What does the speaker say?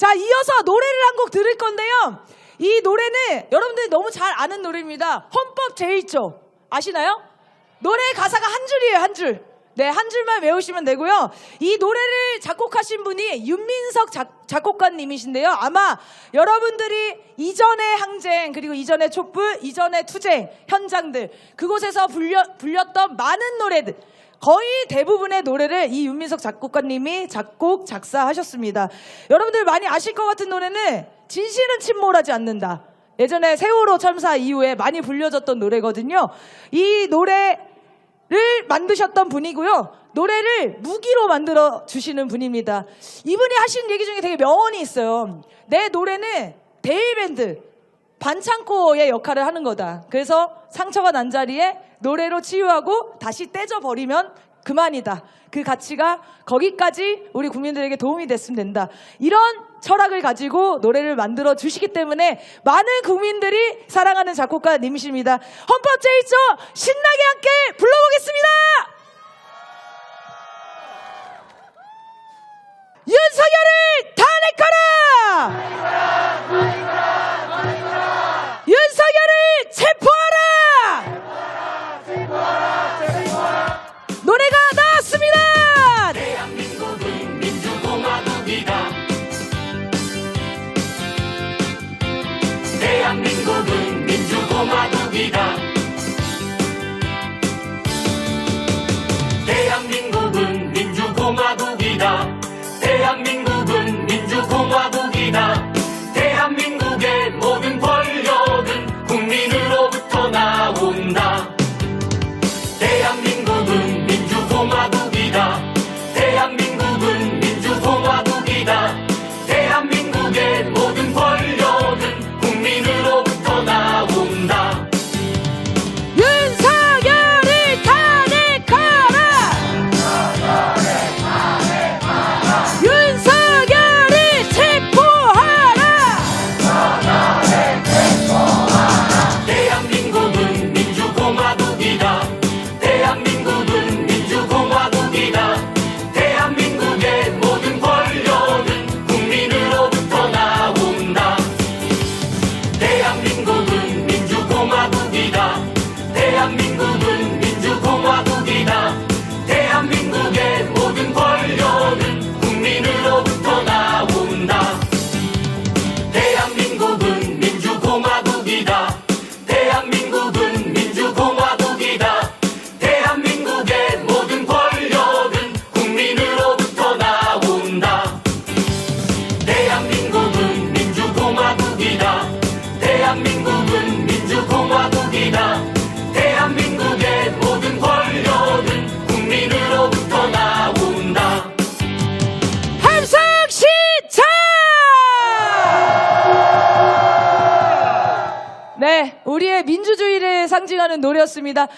자, 이어서 노래를 한 곡 들을 건데요. 이 노래는 여러분들이 너무 잘 아는 노래입니다. 헌법 제1조. 아시나요? 노래 가사가 한 줄이에요, 한 줄. 네, 한 줄만 외우시면 되고요. 이 노래를 작곡하신 분이 윤민석 작, 작곡가님이신데요. 아마 여러분들이 이전의 항쟁, 그리고 이전의 촛불, 이전의 투쟁, 현장들, 그곳에서 불려, 불렸던 많은 노래들, 거의 대부분의 노래를 이 윤민석 작곡가님이 작곡, 작사하셨습니다. 여러분들 많이 아실 것 같은 노래는 진실은 침몰하지 않는다. 예전에 세월호 참사 이후에 많이 불려졌던 노래거든요. 이 노래를 만드셨던 분이고요. 노래를 무기로 만들어 주시는 분입니다. 이분이 하신 얘기 중에 되게 명언이 있어요. 내 노래는 데일밴드, 반창고의 역할을 하는 거다. 그래서 상처가 난 자리에 노래로 치유하고 다시 떼져버리면 그만이다. 그 가치가 거기까지 우리 국민들에게 도움이 됐으면 된다. 이런 철학을 가지고 노래를 만들어 주시기 때문에 많은 국민들이 사랑하는 작곡가님이십니다. 헌법 제1조 신나게 함께 불러보겠습니다. 대한민국 대한민국은 민주공화국이다. 대한민국의 모든 권력은 국민으로부터 나온다. 대한민국은 민주공화국이다. 대한민국은 민주공화국이다. 대한민국의 모든 권력은 국민으로부터 나온다. 대한민국은 민주공화국이다. 대한민국 우리의 민주주의를 상징하는 노래였습니다.